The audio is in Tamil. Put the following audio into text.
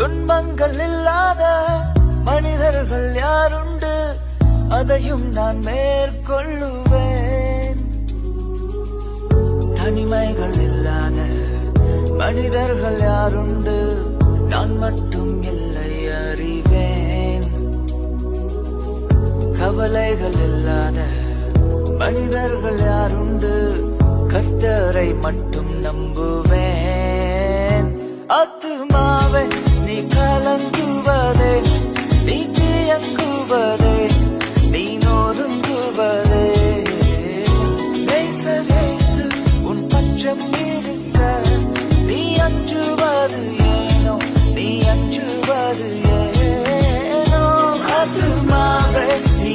துன்பங்கள் இல்லாத மனிதர்கள் யாருண்டு? அதையும் நான் மேற்கொள்ளுவேன். தனிமைகள் இல்லாத மனிதர்கள் யாருண்டு? நான் மட்டும் இல்லை அறிவேன். கவலைகள் இல்லாத மனிதர்கள் யாருண்டு? கர்த்தரை மட்டும் நம்புவேன். இருக்க நீ அஞ்சுவது ஏனோ நீ அஞ்சுவது ஏனோ அது மாவே நீ